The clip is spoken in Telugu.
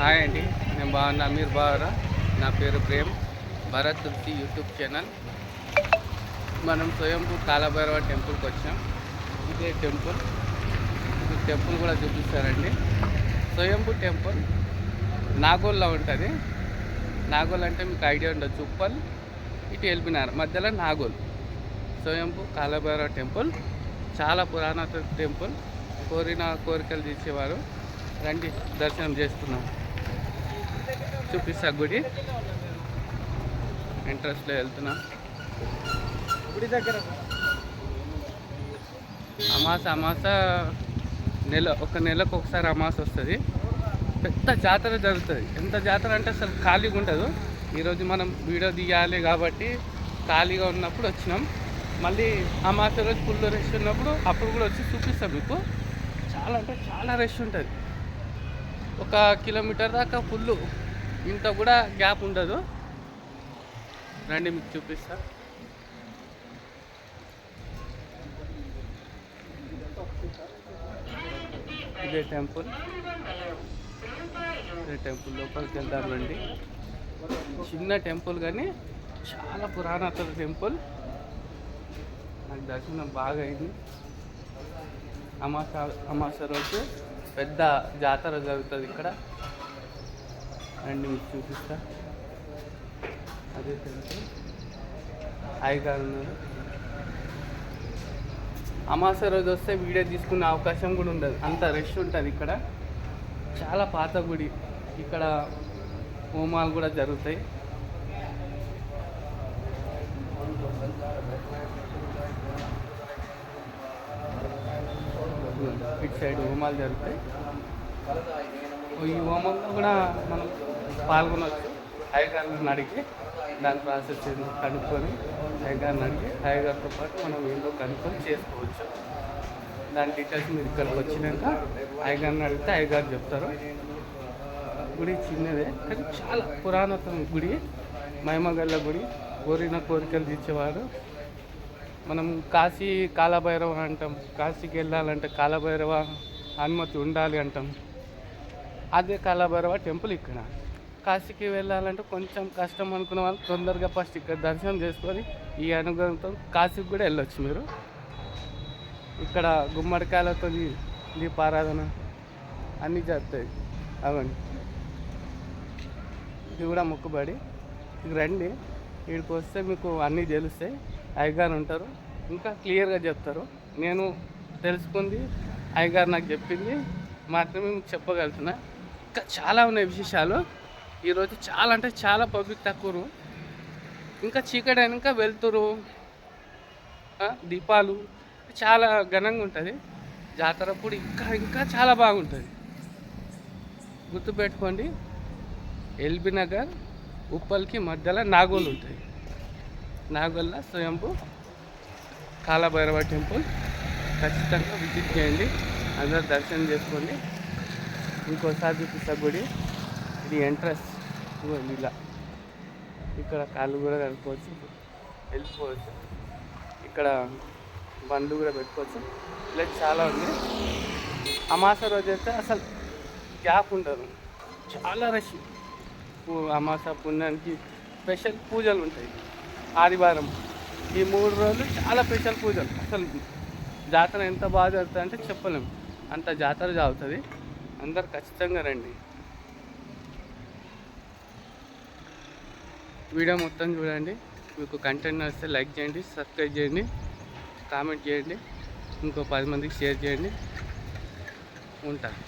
హాయ్ అండి నేను బాగున్నా. మీరు బాగురా నా పేరు Prem. Bharath Tulasi YouTube channel. మనం స్వయంభూ కాలభైరవ టెంపుల్కి వచ్చాం. ఇదే టెంపుల్. టెంపుల్ కూడా చూపిస్తారండి స్వయంభూ టెంపుల్ నాగోల్లో ఉంటుంది. నాగోల్ అంటే మీకు ఐడియా ఉండదు ఉప్పల్ ఇటు ఎల్బినార్ మధ్యలో నాగోల్. స్వయంభూ కాలభైరవ టెంపుల్. చాలా పురాతన టెంపుల్. కోరిన కోరికలు తీసేవారు. రండి దర్శనం చేసుకున్నాం చూపిస్తా గుడి. ఇంట్రెస్ట్లో వెళ్తున్నాం. గుడి దగ్గర. అమాస అమాస నెల ఒక నెలకు ఒకసారి అమాస వస్తుంది. పెద్ద జాతర జరుగుతుంది. ఎంత జాతర అంటే అసలు ఖాళీగా ఉండదు. ఈరోజు మనం వీడియో తీయాలి కాబట్టి ఖాళీగా ఉన్నప్పుడు వచ్చినాం. మళ్ళీ అమాస రోజు ఫుల్ రష్ ఉన్నప్పుడు అప్పుడు కూడా వచ్చి చూపిస్తాం మీకు. చాలా అంటే చాలా రష్ ఉంటుంది. ఒక కిలోమీటర్ దాకా ఫుల్ ఇంత కూడా గ్యాప్ ఉండదు. రండి మీకు చూపిస్తా. ఇదే టెంపుల్. ఇదే టెంపుల్ లోపలికి వెళ్దాం రండి చిన్న టెంపుల్ కానీ చాలా పురాతన టెంపుల్. నాకు దర్శనం బాగా అయింది అమాస అమాస రోజు పెద్ద జాతర జరుగుతుంది ఇక్కడ. అండ్ మీకు చూపిస్తా. అదే తెలుసు హాయిగారు ఉన్నారు. అమాస రోజు వస్తే వీడియో తీసుకునే అవకాశం కూడా ఉండదు. అంత రష్ ఉంటుంది ఇక్కడ. చాలా పాత గుడి. ఇక్కడ హోమాలు కూడా జరుగుతాయి. ఇటు సైడ్ హోమాలు జరుగుతాయి. ఈ హోమంలో కూడా మనం పాల్గొనవచ్చు అయ్యగారిని అడిగి దాని ప్రాసెస్ కనుక్కొని అయ్యగారిని అడిగి అయ్యగారితో పాటు మనం ఏందో కనుక్కొని చేసుకోవచ్చు. దాని డీటెయిల్స్ మీరు ఇక్కడికి వచ్చినాక అయ్యగారిని అడిగితే అయ్యగారు చెప్తారు. గుడి చిన్నదే కానీ చాలా పురాతన గుడి. మహిమగల్ల గుడి కోరిన కోరికలు తీర్చేవారు. మనం కాశీ కాలభైరవ అంటాం. కాశీకి వెళ్ళాలంటే కాలభైరవ అనుమతి ఉండాలి అంటాం. అదే కాలభైరవ టెంపుల్ ఇక్కడ. కాశీకి వెళ్ళాలంటే కొంచెం కష్టం అనుకున్న వాళ్ళు తొందరగా ఫస్ట్ ఇక్కడ దర్శనం చేసుకొని ఈ అనుగ్రహంతో కాశీకి కూడా వెళ్ళొచ్చు మీరు. ఇక్కడ గుమ్మడికాయలతో దీపారాధన అన్నీ జరుగుతాయి. అవన్నీ ఇది కూడా మొక్కుబడి. ఇక రండి. ఇక్కడికి వస్తే మీకు అన్నీ తెలుస్తాయి. అయ్యగారు ఉంటారు. ఇంకా క్లియర్గా చెప్తారు. నేను తెలుసుకుంది. అయ్యగారు నాకు చెప్పింది. మాత్రమే మీకు చెప్పగలుగుతున్నా. ఇంకా చాలా ఉన్నాయి విశేషాలు. ఈరోజు చాలా అంటే చాలా పబ్లిక్ తక్కువ ఇంకా చీకటి ఇంకా వెళ్తురు దీపాలు చాలా ఘనంగా ఉంటుంది. జాతర అప్పుడు ఇంకా ఇంకా చాలా బాగుంటుంది. గుర్తుపెట్టుకోండి ఎల్బీ నగర్ ఉప్పల్కి మధ్యలో నాగోలు ఉంటుంది. నాగోల్ల స్వయంపు కాలభైరవ టెంపుల్. ఖచ్చితంగా విజిట్ చేయండి అందరూ దర్శనం చేసుకోండి. ఇంకోసారి చూపిస్తా గుడి. ఇది ఎంట్రన్స్ ఇలా ఇక్కడ కాళ్ళు కూడా కడుక్కోవచ్చు వెళ్ళిపోవచ్చు. ఇక్కడ బండ్లు కూడా పెట్టుకోవచ్చు. ఇలా చాలా ఉంది. అమాస రోజు అయితే అసలు గ్యాప్ ఉండదు. చాలా రష్ అమాస పుణ్యానికి స్పెషల్ పూజలు ఉంటాయి. ఆదివారం. ఈ మూడు రోజులు చాలా స్పెషల్ పూజలు. అసలు జాతర ఎంత బాగా జరుగుతుంది అంటే చెప్పలేము అంత జాతర జరుగుతుంది అందరు ఖచ్చితంగా రండి. వీడియో మొత్తం చూడండి. మీకు కంటెంట్ నచ్చితే లైక్ చేయండి సబ్స్క్రైబ్ చేయండి కామెంట్ చేయండి ఇంకో పది మందికి షేర్ చేయండి. ఉంటాను